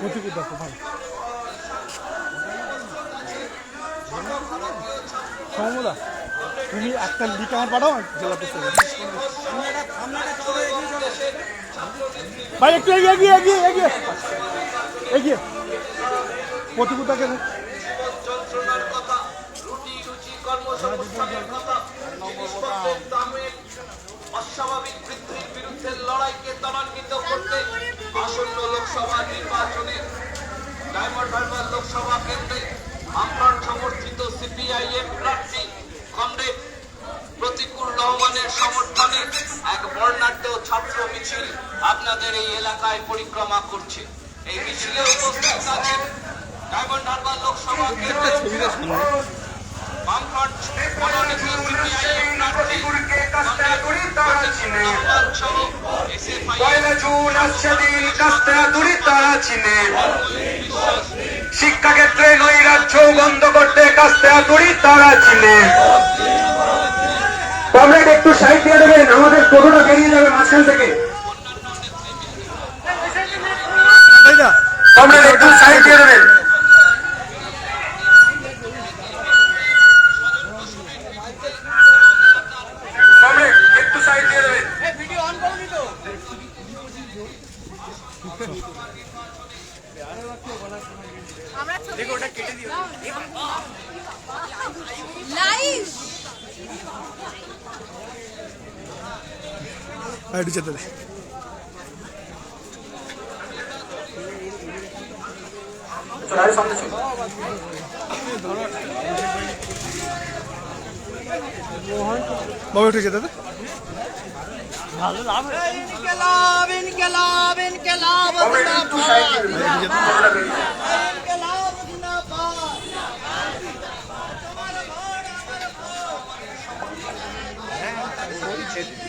প্রতিকূল দেখো, ভাই। সমদা, তুমি একটা লিখ আমার পাঠাও ভাই, একটু এগিয়ে এগিয়ে এগিয়ে এগিয়ে। এগিয়ে। অস্বাভাবিক বৃদ্ধির বিরুদ্ধে লড়াইকে ত্বরান্বিত করতে লোকসভা নির্বাচনে ডায়মন্ড হারবার লোকসভা কেন্দ্রে আমরান সমর্থিত সিপিআইএম প্রার্থী কমরেড প্রতিকুল রহমানের সমর্থনে এক বর্ণাঢ্য ছাত্র মিছিল আপনাদের এই এলাকায় পরিক্রমা করছে। এই মিছিলে উপস্থিত আছেন ডায়মন্ড হারবার লোকসভা কেন্দ্রে বামফ্রন্ট সিপিআইএম প্রার্থী সহ এসএফআই পয়লা জুন আসছে দিন কাস্তেরা দূরি তারা চিনে শিক্ষাক্ষেত্রে নৈরাজ্য বন্ধ করতে কাস্তে দূরি তারা চিনে কমরেড একটু দিয়ে দেবেন আমাদের টোটোটা বেরিয়ে যাবে মাঝখান থেকে কমরেড একটু লাইভ হ্যাঁ একটু যেতে দে। চলে সামনে চলো। যেতে দে কমরেড একটু সাইড দিয়ে দেবেন টোটোটা বেরিয়ে যাবে ইনকলাব জিন্দাবাদ ডায়মন্ড হারবার লোকসভা কেন্দ্রে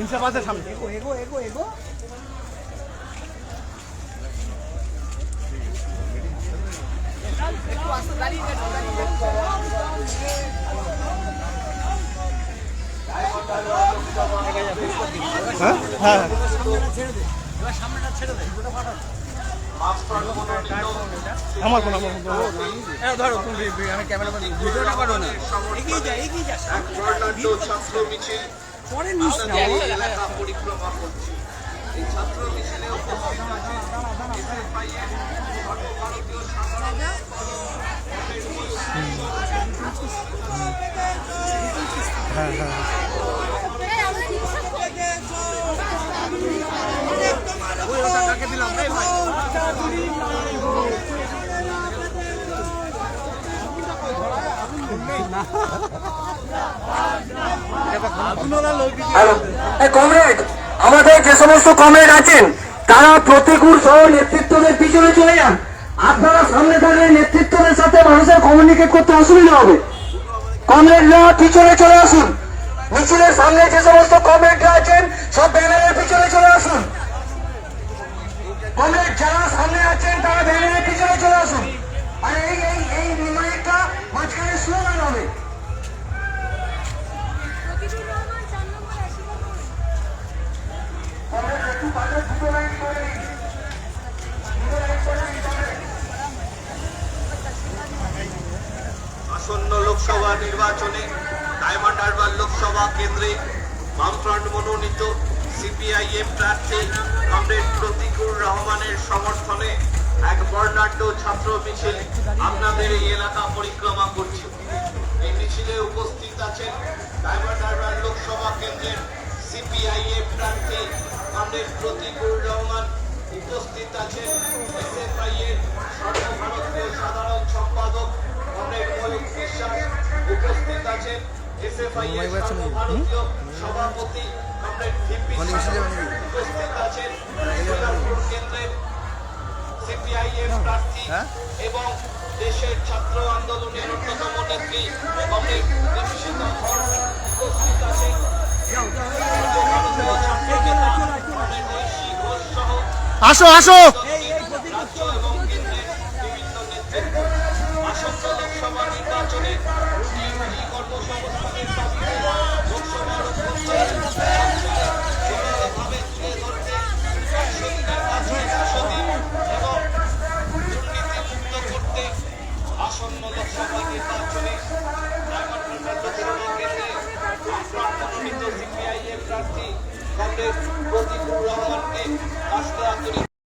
ইনসাফ আছে সামনে। এগো এগো এগো এগো। হ্যাঁ। হ্যাঁ আমার কোন আমার কোনো এক বর্ণাঢ্য ছাত্র মিছিল। আপনাদের এই এলাকা পরিক্রমা করছে এই ছাত্র মিছিলে উপস্থিত আছেন SFIM সর্বভারতীয় সাধারণ কমরেড, আমাদের যে সমস্ত কমরেড আছেন, তারা প্রতিকূল সহ নেতৃত্বদের পিছনে চলে যান। আপনারা সামনে দাঁড়িয়ে নেতৃত্বদের সাথে মানুষের কমিউনিকেট করতে অসুবিধা হবে। কমরেডরা পিছনে চলে আসুন। মিছিলের সামনে যে সমস্ত কমরেডরা আছেন, সব ব্যানারের পিছনে চলে আসুন। কমরেড যারা সামনে আছেন, তারা ব্যানারের পিছনে চলে আসুন। আর এই এই এই মাঝখানে স্লোগান হবে। আসন্ন লোকসভা নির্বাচনে ডায়মন্ড হারবার লোকসভা কেন্দ্রে বামফ্রন্ট মনোনীত সিপিআইএম প্রার্থী কমরেড প্রতিকুল রহমানের সমর্থনে ছাত্র মিছিল আপনাদের এই এলাকা পরিক্রমা করছে। এই মিছিলে উপস্থিত আছেন হারবার লোকসভা কেন্দ্রের প্রার্থী কমরেড প্রতিকুল রহমান। উপস্থিত আছেন এসএফআই এর সর্বভারতীয় সাধারণ সম্পাদক কমরেড ময়ূক বিশ্বাস। উপস্থিত আছেন এসএফআই এর সর্বভারতীয় সভাপতি কমরেড ভিপি সিপিআইএম প্রার্থী এবং দেশের ছাত্র আন্দোলনের অন্যতম নেত্রী কমরেড দীপশিতা উপস্থিত আছেন আসো আসো। আসন্ন লোকসভা নির্বাচনে প্রার্থী কংগ্রেস প্রতিকুল রহমানকে রাষ্ট্র আন্তরিক